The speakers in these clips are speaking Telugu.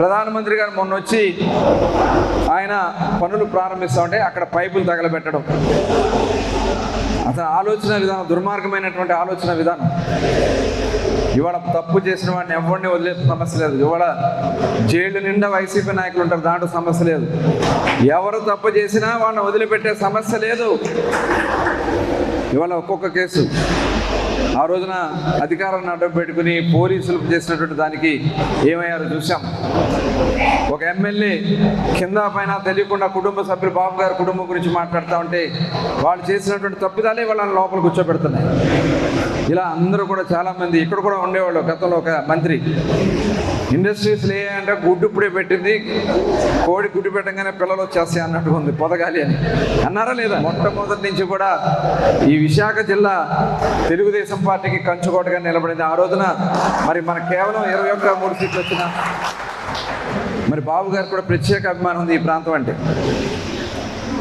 ప్రధానమంత్రి గారు మొన్న వచ్చి ఆయన పనులు ప్రారంభిస్తామంటే అక్కడ పైపులు తగలబెట్టడం. అతని ఆలోచన విధానం దుర్మార్గమైనటువంటి ఆలోచన విధానం. ఇవాళ తప్పు చేసిన వాడిని ఎవరిని వదిలే సమస్య లేదు. ఇవాళ జైలు నిండా వైసీపీ నాయకులు ఉంటారు దాంట్లో సమస్య లేదు. ఎవరు తప్పు చేసినా వాడిని వదిలిపెట్టే సమస్య లేదు. ఇవాళ ఒక్కొక్క కేసు. ఆ రోజున అధికారాన్ని అడ్డం పెట్టుకుని పోలీసులు చేసినటువంటి దానికి ఏమయ్యారో చూసాం ఒక ఎమ్మెల్యే కింద పైన తెలియకుండా కుటుంబ సభ్యులు బాబు గారి కుటుంబం గురించి మాట్లాడుతూ ఉంటే వాళ్ళు చేసినటువంటి తప్పిదాలే వాళ్ళని లోపల కూర్చోబెడుతున్నాయి. ఇలా అందరూ కూడా చాలామంది ఇక్కడ కూడా ఉండేవాళ్ళు గతంలో ఒక మంత్రి. ఇండస్ట్రీస్ ఏ అంటే గుడ్డు ఇప్పుడే పెట్టింది. కోడి గుడ్డు పెట్టగానే పిల్లలు వచ్చేస్తాయి అన్నట్టు ఉంది. పొదగాలి అని. అన్నారా లేదా? మొట్టమొదటి నుంచి కూడా ఈ విశాఖ జిల్లా తెలుగుదేశం పార్టీకి కంచుకోటగా నిలబడింది. ఆ రోజున మరి మన కేవలం ఇరవై ఒక్క మూడు సీట్లు వచ్చిన మరి బాబు గారు కూడా ప్రత్యేక అభిమానం ఉంది ఈ ప్రాంతం అంటే.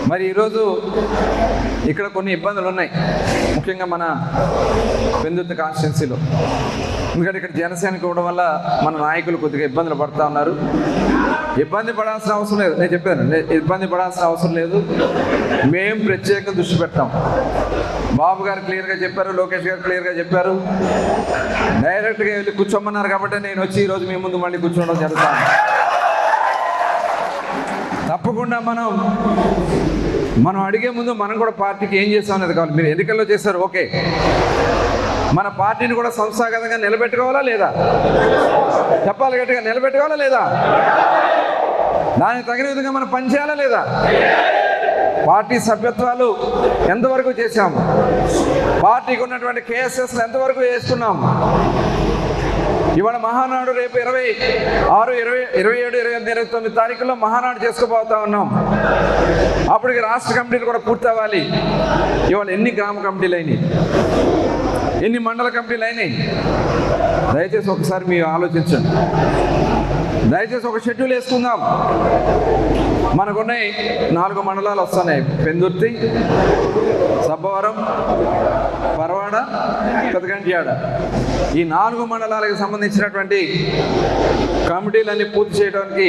మరి ఈరోజు ఇక్కడ కొన్ని ఇబ్బందులు ఉన్నాయి. ముఖ్యంగా మన పెందుర్తి కాన్స్టిట్యున్సీలో ఎందుకంటే ఇక్కడ జనసేనకి ఇవ్వడం వల్ల మన నాయకులు కొద్దిగా ఇబ్బందులు పడతా ఉన్నారు. ఇబ్బంది పడాల్సిన అవసరం లేదు. నేను చెప్పాను ఇబ్బంది పడాల్సిన అవసరం లేదు. మేము ప్రత్యేక దృష్టి పెడతాం. బాబు గారు క్లియర్గా చెప్పారు లోకేష్ గారు క్లియర్గా చెప్పారు. డైరెక్ట్గా వెళ్ళి కూర్చోమన్నారు కాబట్టి నేను వచ్చి ఈరోజు మీ ముందు మళ్ళీ కూర్చోవడం జరుగుతాను తప్పకుండా మనం మనం అడిగే ముందు మనం కూడా పార్టీకి ఏం చేస్తాం అనేది కావాలి. మీరు ఎన్నికల్లో చేశారు ఓకే. మన పార్టీని కూడా సంస్థాగతంగా నిలబెట్టుకోవాలా లేదా? చెప్పాలి గట్టిగా నిలబెట్టుకోవాలా లేదా? దానికి తగిన విధంగా మనం పనిచేయాలా లేదా? పార్టీ సభ్యత్వాలు ఎంతవరకు చేశాం? పార్టీకి ఉన్నటువంటి కేఎస్ఎస్ ఎంతవరకు వేసుకున్నాం? ఇవాళ మహానాడు రేపు ఇరవై ఆరు ఇరవై ఇరవై ఏడు ఇరవై ఎనిమిది ఇరవై తొమ్మిది తారీఖుల్లో మహానాడు చేసుకోబోతా ఉన్నాం. అప్పటికి రాష్ట్ర కమిటీలు కూడా పూర్తి అవ్వాలి ఇవాళ ఎన్ని గ్రామ కమిటీలు అయినాయి? ఎన్ని మండల కమిటీలు అయినాయి? దయచేసి ఒకసారి మీరు ఆలోచించండి. దయచేసి ఒక షెడ్యూల్ వేసుకుందాం. మనకున్నాయి నాలుగు మండలాలు వస్తున్నాయి. పెందుర్తి సబ్బవరం పరవాడ పెదగంట్యాడ ఈ నాలుగు మండలాలకు సంబంధించినటువంటి కమిటీలన్నీ పూర్తి చేయడానికి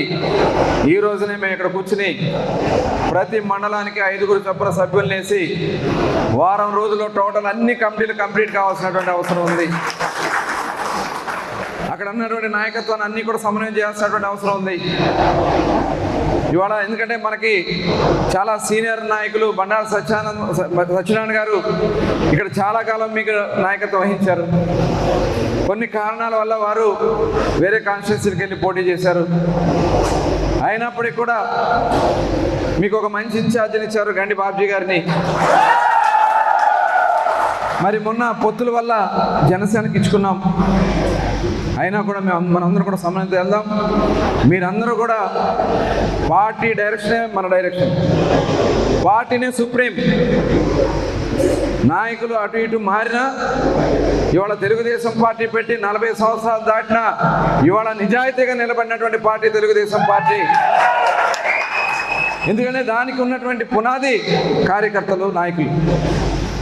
ఈ రోజునే మేము ఇక్కడ కూర్చుని ప్రతి మండలానికి ఐదుగురు చొప్పున సభ్యులు వేసి వారం రోజుల్లో టోటల్ అన్ని కమిటీలు కంప్లీట్ కావాల్సినటువంటి అవసరం ఉంది. అక్కడ ఉన్నటువంటి నాయకత్వాన్ని అన్ని కూడా సమన్వయం చేయాల్సినటువంటి అవసరం ఉంది. ఇవాళ ఎందుకంటే మనకి చాలా సీనియర్ నాయకులు బండారు సత్యానంద్ సత్యనారాయణ గారు ఇక్కడ చాలా కాలం మీకు నాయకత్వం వహించారు. కొన్ని కారణాల వల్ల వారు వేరే కాన్స్టిట్యూన్సీకి వెళ్ళి పోటీ చేశారు. అయినప్పటికీ కూడా మీకు ఒక మంచి ఇన్ఛార్జిని ఇచ్చారు గండి బాబ్జీ గారిని. మరి మొన్న పొత్తుల వల్ల జనసేనకి ఇచ్చుకున్నాం. అయినా కూడా మేము మనందరం కూడా సమన్వయంతో వెళ్దాం. మీరందరూ కూడా పార్టీ డైరెక్షనే మన డైరెక్షన్. పార్టీనే సుప్రీం. నాయకులు అటు ఇటు మారినా ఇవాళ తెలుగుదేశం పార్టీ పెట్టి నలభై సంవత్సరాలు దాటినా ఇవాళ నిజాయితీగా నిలబడినటువంటి పార్టీ తెలుగుదేశం పార్టీ. ఎందుకంటే దానికి ఉన్నటువంటి పునాది కార్యకర్తలు నాయకులు.